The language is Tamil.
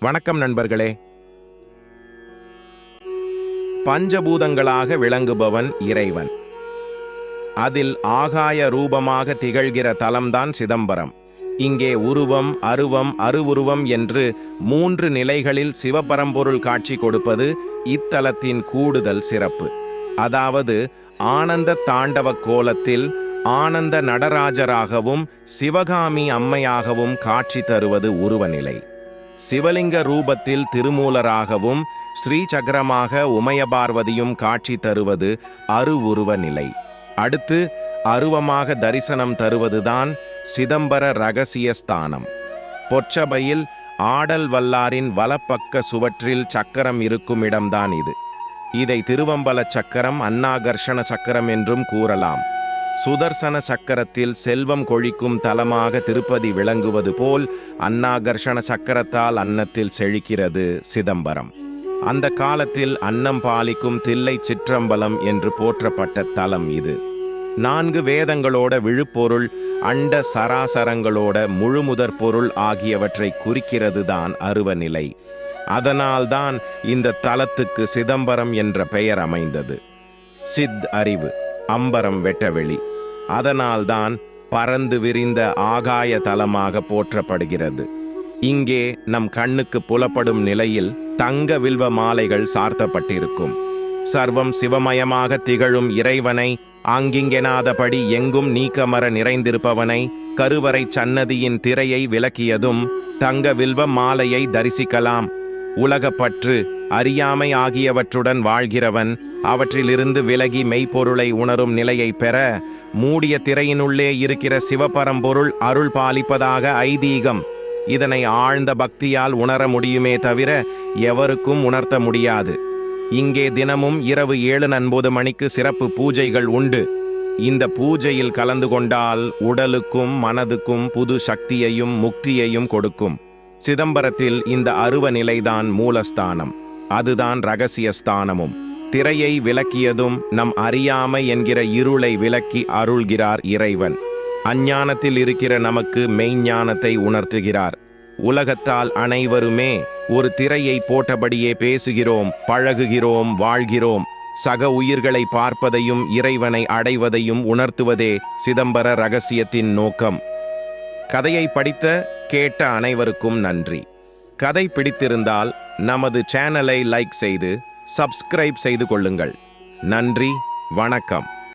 வணக்கம் நண்பர்களே. பஞ்சபூதங்களாக விளங்குபவன் இறைவன். அதில் ஆகாய ரூபமாக திகழ்கிற தலம்தான் சிதம்பரம். இங்கே உருவம் அருவம் அருவுருவம் என்று மூன்று நிலைகளில் சிவபரம்பொருள் காட்சி கொடுப்பது இத்தலத்தின் கூடுதல் சிறப்பு. அதாவது ஆனந்த தாண்டவ கோலத்தில் ஆனந்த நடராஜராகவும் சிவகாமி அம்மையாகவும் காட்சி தருவது உருவநிலை. சிவலிங்க ரூபத்தில் திருமூலராகவும் ஸ்ரீசக்கரமாக உமையபார்வதியும் காட்சி தருவது அருவுருவ நிலை. அடுத்து அருவமாக தரிசனம் தருவதுதான் சிதம்பர ரகசிய ஸ்தானம். பொற்சபையில் ஆடல் வல்லாரின் வலப்பக்க சுவற்றில் சக்கரம் இருக்கும் இடம்தான் இது. இதை திருவம்பல சக்கரம் அன்னாகர்ஷண சக்கரம் என்றும் கூறலாம். சுதர்சன சக்கரத்தில் செல்வம் கொழிக்கும் தலமாக திருப்பதி விளங்குவது போல் அன்னாகர்ஷண சக்கரத்தால் அன்னத்தில் செழிக்கிறது சிதம்பரம். அந்த காலத்தில் அன்னம் பாலிக்கும் தில்லை சிற்றம்பலம் என்று போற்றப்பட்ட தலம் இது. நான்கு வேதங்களோட விழுப்பொருள் அண்ட சராசரங்களோட முழுமுதற் பொருள் ஆகியவற்றை குறிக்கிறது தான் அருவநிலை. அதனால்தான் இந்த தலத்துக்கு சிதம்பரம் என்ற பெயர் அமைந்தது. சித் அறிவு. அம்பரம் வெட்டவெளி அதனால்தான் பறந்து விரிந்த ஆகாய தலமாக போற்றப்படுகிறது. இங்கே நம் கண்ணுக்கு புலப்படும் நிலையில் தங்க வில்வ மாலைகள் சார்த்தப்பட்டிருக்கும். சர்வம் சிவமயமாக திகழும் இறைவனை ஆங்கிங்கெனாதபடி எங்கும் நீக்கமர நிறைந்திருப்பவனை கருவறை சன்னதியின் திரையை விலக்கியதும் தங்க வில்வ மாலையை தரிசிக்கலாம். உலகப்பற்று அறியாமை ஆகியவற்றுடன் வாழ்கிறவன் அவற்றிலிருந்து விலகி மெய்ப்பொருளை உணரும் நிலையை பெற மூடிய திரையினுள்ளே இருக்கிற சிவபரம்பொருள் அருள் பாலிப்பதாக ஐதீகம். இதனை ஆழ்ந்த பக்தியால் உணர முடியுமே தவிர எவருக்கும் உணர்த்த முடியாது. இங்கே தினமும் இரவு ஏழு ஒன்பது மணிக்கு சிறப்பு பூஜைகள் உண்டு. இந்த பூஜையில் கலந்து கொண்டால் உடலுக்கும் மனதுக்கும் புது சக்தியையும் முக்தியையும் கொடுக்கும். சிதம்பரத்தில் இந்த அருவ நிலைதான் மூலஸ்தானம். அதுதான் ரகசிய ஸ்தானமும் திரையை விளக்கியதும் நம் அறியாமை என்கிற இருளை விளக்கி அருள்கிறார் இறைவன். அஞ்ஞானத்தில் இருக்கிற நமக்கு மெய்ஞானத்தை உணர்த்துகிறார். உலகத்தால் அனைவருமே ஒரு திரையை போட்டபடியே பேசுகிறோம் பழகுகிறோம் வாழ்கிறோம். சக உயிர்களை பார்ப்பதையும் இறைவனை அடைவதையும் உணர்த்துவதே சிதம்பர ரகசியத்தின் நோக்கம். கதையை படித்த கேட்ட அனைவருக்கும் நன்றி. கதை பிடித்திருந்தால் நமது சேனலை லைக் செய்து சப்ஸ்கிரைப் செய்து கொள்ளுங்கள். நன்றி வணக்கம்.